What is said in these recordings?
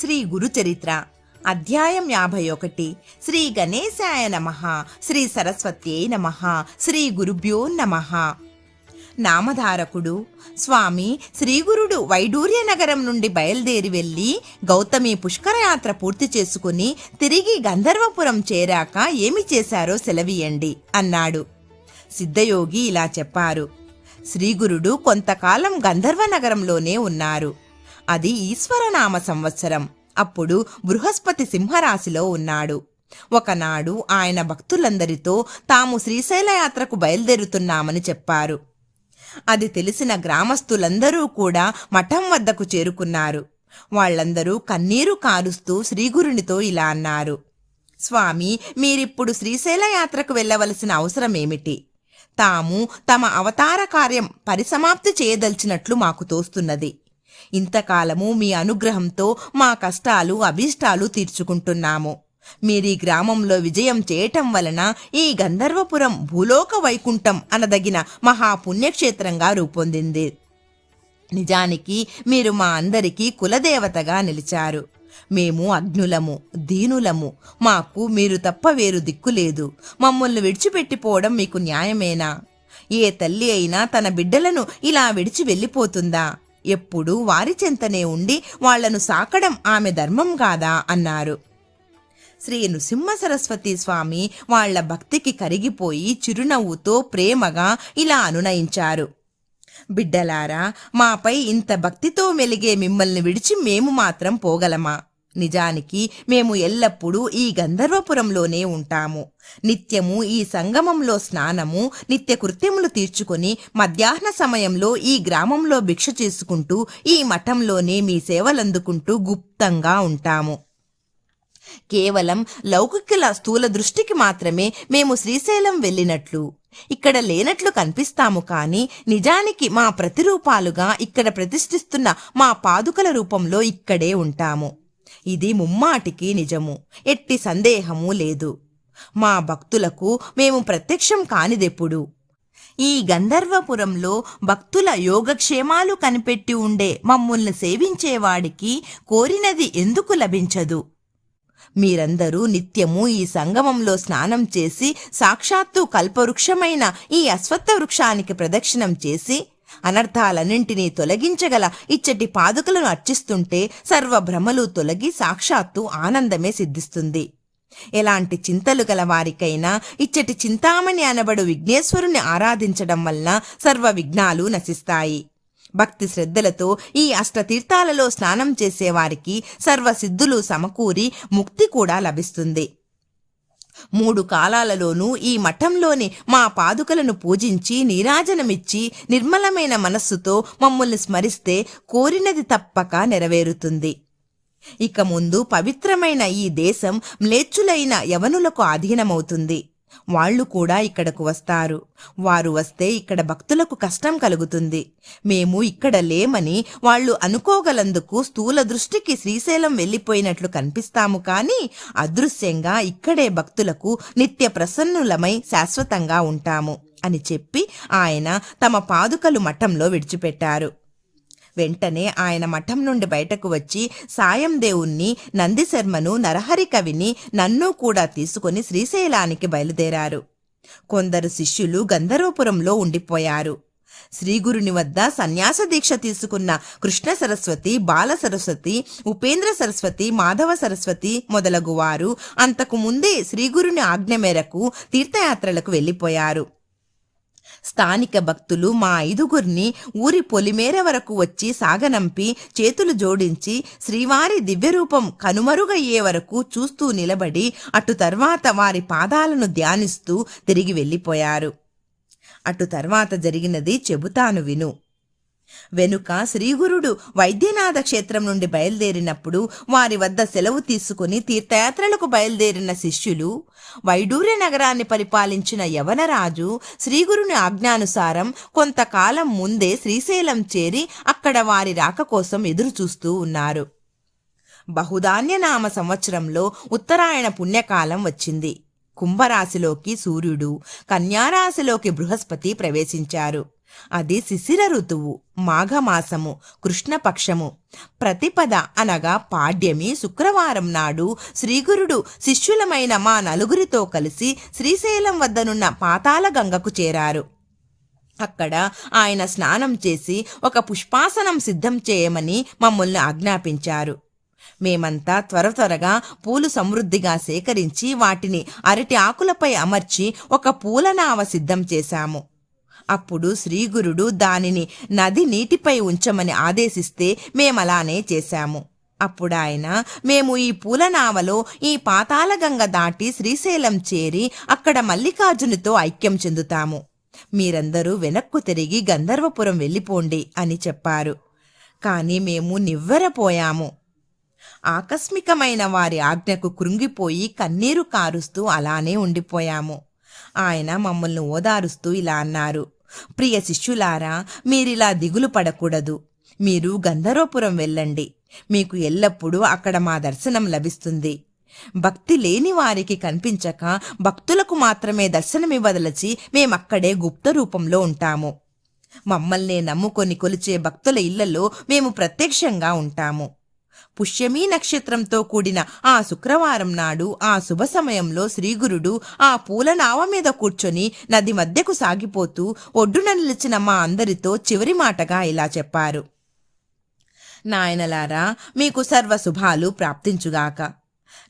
శ్రీ గురుచరిత్ర అధ్యాయం యాభై ఒకటి. శ్రీ గణేశాయ నమ. శ్రీ సరస్వత్యై నమ. శ్రీ గురుభ్యో నమ. నామధారకుడు స్వామి శ్రీగురుడు వైడూర్య నగరం నుండి బయలుదేరి వెళ్ళి గౌతమి పుష్కరయాత్ర పూర్తి చేసుకుని తిరిగి గంధర్వపురం చేరాక ఏమి చేశారో సెలవీయండి అన్నాడు. సిద్ధయోగి ఇలా చెప్పారు. శ్రీగురుడు కొంతకాలం గంధర్వ నగరంలోనే ఉన్నారు. అది ఈశ్వరనామ సంవత్సరం. అప్పుడు బృహస్పతి సింహరాశిలో ఉన్నాడు. ఒకనాడు ఆయన భక్తులందరితో తాము శ్రీశైల యాత్రకు బయలుదేరుతున్నామని చెప్పారు. అది తెలిసిన గ్రామస్తులందరూ కూడా మఠం వద్దకు చేరుకున్నారు. వాళ్ళందరూ కన్నీరు కారుస్తూ శ్రీగురునితో ఇలా అన్నారు. స్వామి మీరిప్పుడు శ్రీశైల యాత్రకు వెళ్ళవలసిన అవసరం ఏమిటి తాము తమ అవతార కార్యం పరిసమాప్తి చేయదలిచినట్లు మాకు తోస్తున్నది. ఇంతకాలము మీ అనుగ్రహంతో మా కష్టాలు అభీష్టాలు తీర్చుకుంటున్నాము. మీరీ గ్రామంలో విజయం చేయటం వలన ఈ గంధర్వపురం భూలోక వైకుంఠం అనదగిన మహాపుణ్యక్షేత్రంగా రూపొందింది. నిజానికి మీరు మా అందరికీ కులదేవతగా నిలిచారు. మేము అగ్నులము దీనులము. మాకు మీరు తప్ప వేరు దిక్కులేదు మమ్మల్ని విడిచిపెట్టిపోవడం మీకు న్యాయమేనా? ఏ తల్లి అయినా తన బిడ్డలను ఇలా విడిచి వెళ్ళిపోతుందా? ఎప్పుడూ వారి చెంతనే ఉండి వాళ్ళను సాకడం ఆమె ధర్మం కాదా అన్నారు. శ్రీ నృసింహ సరస్వతి స్వామి వాళ్ళ భక్తికి కరిగిపోయి చిరునవ్వుతో ప్రేమగా ఇలా అనునయించారు. బిడ్డలారా మాపై ఇంత భక్తితో మెలిగే మిమ్మల్ని విడిచి మేము మాత్రం పోగలమా? నిజానికి మేము ఎల్లప్పుడూ ఈ గంధర్వపురంలోనే ఉంటాము. నిత్యము ఈ సంగమంలో స్నానము నిత్య కృత్యములు తీర్చుకొని మధ్యాహ్న సమయంలో ఈ గ్రామంలో భిక్ష చేసుకుంటూ ఈ మఠంలోనే మీ సేవలందుకుంటూ గుప్తంగా ఉంటాము. కేవలం లౌకికుల స్థూల దృష్టికి మాత్రమే మేము శ్రీశైలం వెళ్ళినట్లు. ఇక్కడ లేనట్లు కనిపిస్తాము కాని నిజానికి మా ప్రతిరూపాలుగా ఇక్కడ ప్రతిష్ఠిస్తున్న మా పాదుకల రూపంలో ఇక్కడే ఉంటాము. ఇది ముమ్మాటికి నిజము. ఎట్టి సందేహము లేదు. మా భక్తులకు మేము ప్రత్యక్షం కానిదెప్పుడు. ఈ గంధర్వపురంలో భక్తుల యోగక్షేమాలు కనిపెట్టి ఉండే మమ్ముల్ని సేవించేవాడికి కోరినది ఎందుకు లభించదు? మీరందరూ నిత్యము ఈ సంగమంలో స్నానం చేసి సాక్షాత్తు కల్పవృక్షమైన ఈ అశ్వత్థ వృక్షానికి ప్రదక్షిణం చేసి అనర్థాలన్నింటినీ తొలగించగల ఇచ్చటి పాదుకలను అర్చిస్తుంటే సర్వభ్రమలు తొలగి సాక్షాత్తు ఆనందమే సిద్ధిస్తుంది. ఎలాంటి చింతలు గల వారికైనా ఇచ్చటి చింతామణి అనబడు విఘ్నేశ్వరుని ఆరాధించడం వలన సర్వ విఘ్నాలు నశిస్తాయి. భక్తి శ్రద్ధలతో ఈ అష్టతీర్థాలలో స్నానం చేసేవారికి సర్వసిద్ధులు సమకూరి ముక్తి కూడా లభిస్తుంది. మూడు కాలాలలోనూ ఈ మఠంలోని మా పాదుకలను పూజించి నీరాజనమిచ్చి నిర్మలమైన మనస్సుతో మమ్మల్ని స్మరిస్తే కోరినది తప్పక నెరవేరుతుంది. ఇక ముందు పవిత్రమైన ఈ దేశం మ్లేచ్చులైన యవనులకు ఆధీనమవుతుంది. వాళ్ళు కూడా ఇక్కడకు వస్తారు. వారు వస్తే ఇక్కడ భక్తులకు కష్టం కలుగుతుంది. మేము ఇక్కడ లేమని వాళ్ళు అనుకోగలందుకు స్థూల దృష్టికి శ్రీశైలం వెళ్ళిపోయినట్లు కనిపిస్తాము కానీ అదృశ్యంగా ఇక్కడే భక్తులకు నిత్య ప్రసన్నులమై శాశ్వతంగా ఉంటాము అని చెప్పి ఆయన తమ పాదుకలు మఠంలో విడిచిపెట్టారు. వెంటనే ఆయన మఠం నుండి బయటకు వచ్చి సాయం దేవుణ్ణి నందిశర్మను నరహరి కవిని నన్ను కూడా తీసుకుని శ్రీశైలానికి బయలుదేరారు. కొందరు శిష్యులు గంధర్వపురంలో ఉండిపోయారు. శ్రీగురుని వద్ద సన్యాస దీక్ష తీసుకున్న కృష్ణ సరస్వతి బాల సరస్వతి ఉపేంద్ర సరస్వతి మాధవ సరస్వతి మొదలగు వారు అంతకు ముందే శ్రీగురుని ఆజ్ఞ మేరకు తీర్థయాత్రలకు వెళ్ళిపోయారు. స్థానిక భక్తులు మా ఐదుగురిని ఊరి పొలిమేర వరకు వచ్చి సాగనంపి చేతులు జోడించి శ్రీవారి దివ్యరూపం కనుమరుగయ్యే వరకు చూస్తూ నిలబడి అటు తర్వాత వారి పాదాలను ధ్యానిస్తూ తిరిగి వెళ్ళిపోయారు. అటు తర్వాత జరిగినది చెబుతాను విను. వెనుక శ్రీగురుడు వైద్యనాథ క్షేత్రం నుండి బయలుదేరినప్పుడు వారి వద్ద సెలవు తీసుకుని తీర్థయాత్రలకు బయలుదేరిన శిష్యులు వైడూర్య నగరాన్ని పరిపాలించిన యవనరాజు శ్రీగురుని ఆజ్ఞానుసారం కొంతకాలం ముందే శ్రీశైలం చేరి అక్కడ వారి రాక కోసం ఎదురుచూస్తూ ఉన్నారు. బహుధాన్యనామ సంవత్సరంలో ఉత్తరాయణ పుణ్యకాలం వచ్చింది. కుంభరాశిలోకి సూర్యుడు కన్యారాశిలోకి బృహస్పతి ప్రవేశించారు. అది శిశిర ఋతువు మాఘమాసము కృష్ణపక్షము. ప్రతిపద అనగా పాడ్యమి శుక్రవారం నాడు శ్రీగురుడు శిష్యులమైన మా నలుగురితో కలిసి శ్రీశైలం వద్దనున్న పాతాళ గంగకు చేరారు. అక్కడ ఆయన స్నానం చేసి ఒక పుష్పాసనం సిద్ధం చేయమని మమ్మల్ని ఆజ్ఞాపించారు. మేమంతా త్వర త్వరగా పూలు సమృద్ధిగా సేకరించి వాటిని అరటి ఆకులపై అమర్చి ఒక పూలనావ సిద్ధం చేశాము. అప్పుడు శ్రీగురుడు దానిని నది నీటిపై ఉంచమని ఆదేశిస్తే మేమలానే చేశాము. అప్పుడు ఆయన మేము ఈ పూలనావలో ఈ పాతాళగంగ దాటి శ్రీశైలం చేరి అక్కడ మల్లికార్జునితో ఐక్యం చెందుతాము. మీరందరూ వెనక్కు తిరిగి గంధర్వపురం వెళ్ళిపోండి అని చెప్పారు. కాని మేము నివ్వెరపోయాము. ఆకస్మికమైన వారి ఆజ్ఞకు కృంగిపోయి కన్నీరు కారుస్తూ అలానే ఉండిపోయాము. ఆయన మమ్మల్ని ఓదారుస్తూ ఇలా అన్నారు. ప్రియ శిష్యులారా మీరిలా దిగులు పడకూడదు. మీరు గంధర్వపురం వెళ్ళండి. మీకు ఎల్లప్పుడూ అక్కడ మా దర్శనం లభిస్తుంది. భక్తి లేని వారికి కనిపించక భక్తులకు మాత్రమే దర్శనమివ్వదలచి మేమక్కడే గుప్త రూపంలో ఉంటాము. మమ్మల్నే నమ్ముకొని కొలిచే భక్తుల ఇళ్ళలో మేము ప్రత్యక్షంగా ఉంటాము. పుష్యమీ నక్షత్రంతో కూడిన ఆ శుక్రవారం నాడు ఆ శుభ సమయంలో శ్రీగురుడు ఆ పూల నావ మీద కూర్చొని నది మధ్యకు సాగిపోతూ ఒడ్డున నిలిచిన మా అందరితో చివరి మాటగా ఇలా చెప్పారు. నాయనలారా మీకు సర్వ శుభాలు ప్రాప్తించుగాక.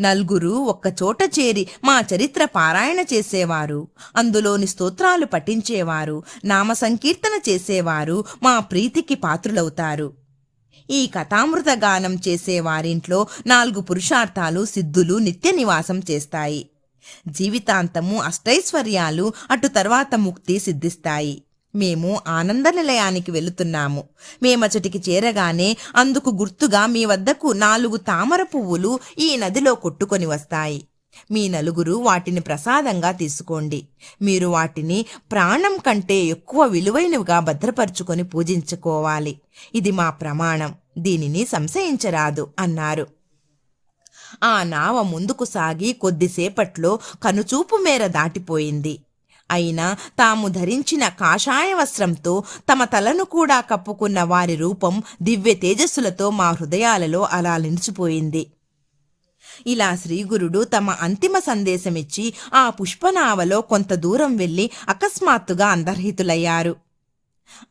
నలుగురు ఒక్కచోట చేరి మా చరిత్ర పారాయణ చేసేవారు. అందులోని స్తోత్రాలు పఠించేవారు. నామ సంకీర్తన చేసేవారు. మా ప్రీతికి పాత్రులవుతారు. ఈ కథామృత గానం చేసే వారింట్లో నాలుగు పురుషార్థాలు సిద్ధులు నిత్య నివాసం చేస్తాయి. జీవితాంతము అష్టైశ్వర్యాలు అటు తర్వాత ముక్తి సిద్ధిస్తాయి. మేము ఆనంద నిలయానికి వెళుతున్నాము. మేమచటికి చేరగానే అందుకు గుర్తుగా మీ వద్దకు నాలుగు తామర పువ్వులు ఈ నదిలో కొట్టుకొని వస్తాయి. మీ నలుగురు వాటిని ప్రసాదంగా తీసుకోండి. మీరు వాటిని ప్రాణం కంటే ఎక్కువ విలువైనవిగా భద్రపరుచుకొని పూజించుకోవాలి. ఇది మా ప్రమాణం. దీనిని సంశయించరాదు అన్నారు. ఆ నావ ముందుకు సాగి కొద్దిసేపట్లో కనుచూపు మేర దాటిపోయింది. అయినా తాము ధరించిన కాషాయ వస్త్రంతో తమ తలను కూడా కప్పుకున్న వారి రూపం దివ్య తేజస్సులతో మా హృదయాలలో అలా నిలిచిపోయింది. ఇలా శ్రీగురుడు తమ అంతిమ సందేశమిచ్చి ఆ పుష్పనావలో కొంత దూరం వెళ్ళి అకస్మాత్తుగా అంతర్హితులయ్యారు.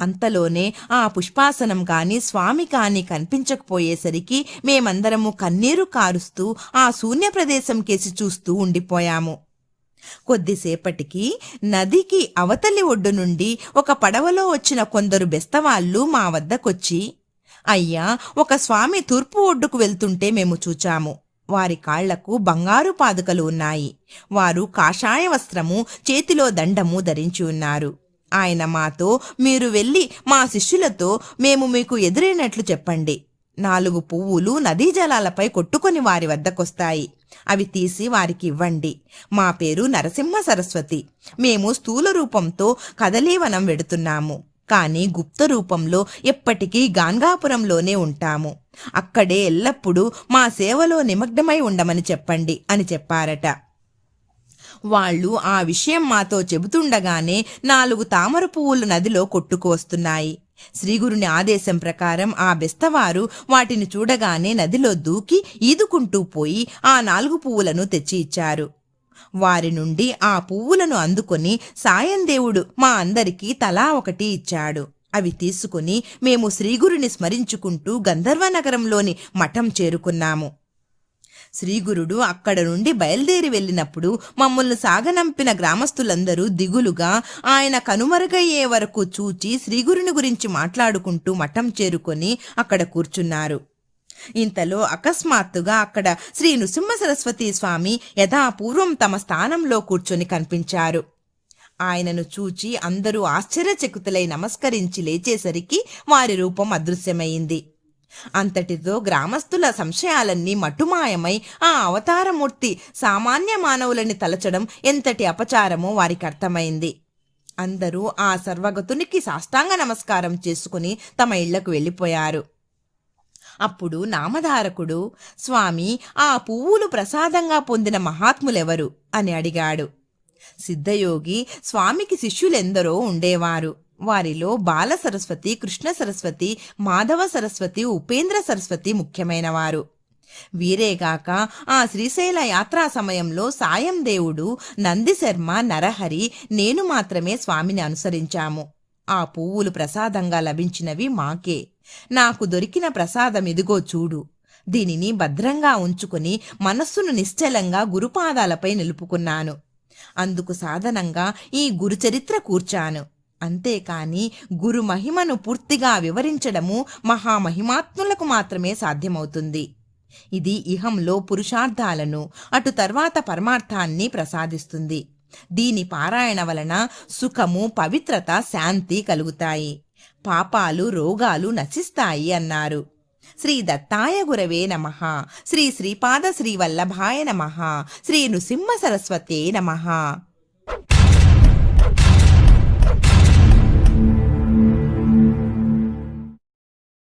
అంతలోనే ఆ పుష్పాసనం కాని స్వామి కాని కనిపించకపోయేసరికి మేమందరము కన్నీరు కారుస్తూ ఆ శూన్య ప్రదేశం కేసి చూస్తూ ఉండిపోయాము. కొద్దిసేపటికి నదికి అవతలి ఒడ్డు నుండి ఒక పడవలో వచ్చిన కొందరు బెస్తవాళ్ళు మా వద్దకొచ్చి అయ్యా ఒక స్వామి తూర్పు ఒడ్డుకు వెళ్తుంటే మేము చూచాము. వారి కాళ్ళకు బంగారు పాదుకలు ఉన్నాయి. వారు కాషాయ వస్త్రము చేతిలో దండము ధరించి ఉన్నారు. ఆయన మాతో మీరు వెళ్ళి మా శిష్యులతో మేము మీకు ఎదురైనట్లు చెప్పండి. నాలుగు పువ్వులు నదీ జలాలపై కొట్టుకొని వారి వద్దకొస్తాయి. అవి తీసి వారికి ఇవ్వండి. మా పేరు నరసింహ సరస్వతి. మేము స్థూల రూపంతో కదలీవనం వెడుతున్నాము. కానీ గుప్త రూపంలో ఎప్పటికీ గాన్గాపురంలోనే ఉంటాము. అక్కడే ఎల్లప్పుడూ మా సేవలో నిమగ్నమై ఉండమని చెప్పండి అని చెప్పారట. వాళ్ళు ఆ విషయం మాతో చెబుతుండగానే నాలుగు తామర పువ్వులు నదిలో కొట్టుకు వస్తున్నాయి. శ్రీగురుని ఆదేశం ప్రకారం ఆ బెస్తవారు వాటిని చూడగానే నదిలో దూకి ఈదుకుంటూ పోయి ఆ నాలుగు పువ్వులను తెచ్చి ఇచ్చారు. వారి నుండి ఆ పువ్వులను అందుకొని సాయందేవుడు మా అందరికీ తలా ఒకటి ఇచ్చాడు. అవి తీసుకుని మేము శ్రీగురుని స్మరించుకుంటూ గంధర్వ నగరంలోని మఠం చేరుకున్నాము. శ్రీగురుడు అక్కడ నుండి బయలుదేరి వెళ్ళినప్పుడు మమ్మల్ని సాగనంపిన గ్రామస్తులందరూ దిగులుగా ఆయన కనుమరుగయ్యే వరకు చూచి శ్రీగురుని గురించి మాట్లాడుకుంటూ మఠం చేరుకొని అక్కడ కూర్చున్నారు. ఇంతలో అకస్మాత్తుగా అక్కడ శ్రీ నృసింహ సరస్వతి స్వామి యథాపూర్వం తమ స్థానంలో కూర్చొని కనిపించారు. ఆయనను చూచి అందరూ ఆశ్చర్యచకుతులై నమస్కరించి లేచేసరికి వారి రూపం అదృశ్యమైంది. అంతటితో గ్రామస్తుల సంశయాలన్నీ మటుమాయమై ఆ అవతారమూర్తి సామాన్య మానవులని తలచడం ఎంతటి అపచారమో వారికి అర్థమైంది. అందరూ ఆ సర్వగతునికి సాష్టాంగ నమస్కారం చేసుకుని తమ ఇళ్ళకు వెళ్ళిపోయారు. అప్పుడు నామధారకుడు స్వామి ఆ పువ్వులు ప్రసాదంగా పొందిన మహాత్ములెవరు? అని అడిగాడు. సిద్ధయోగి స్వామికి శిష్యులెందరో ఉండేవారు. వారిలో బాల సరస్వతి కృష్ణ సరస్వతి మాధవ సరస్వతి ఉపేంద్ర సరస్వతి ముఖ్యమైనవారు. వీరేగాక ఆ శ్రీశైల యాత్రా సమయంలో సాయం దేవుడు నందిశర్మ నరహరి నేను మాత్రమే స్వామిని అనుసరించాము. ఆ పువ్వులు ప్రసాదంగా లభించినవి మాకే. నాకు దొరికిన ప్రసాదం ఇదిగో చూడు. దీనిని భద్రంగా ఉంచుకుని మనస్సును నిశ్చలంగా గురుపాదాలపై నిలుపుకున్నాను. అందుకు సాధనంగా ఈ గురుచరిత్ర కూర్చాను. అంతేకాని గురు మహిమను పూర్తిగా వివరించడము మహామహిమాత్ములకు మాత్రమే సాధ్యమవుతుంది. ఇది ఇహంలో పురుషార్థాలను అటు తర్వాత పరమార్థాన్ని ప్రసాదిస్తుంది. దీని పారాయణ వలన సుఖము పవిత్రత శాంతి కలుగుతాయి. పాపాలు రోగాలు నశిస్తాయి అన్నారు. శ్రీ దత్తాయ గురవే నమ. శ్రీ శ్రీపాద శ్రీ వల్లభాయ నమ. శ్రీ నృసింహ సరస్వతే నమ.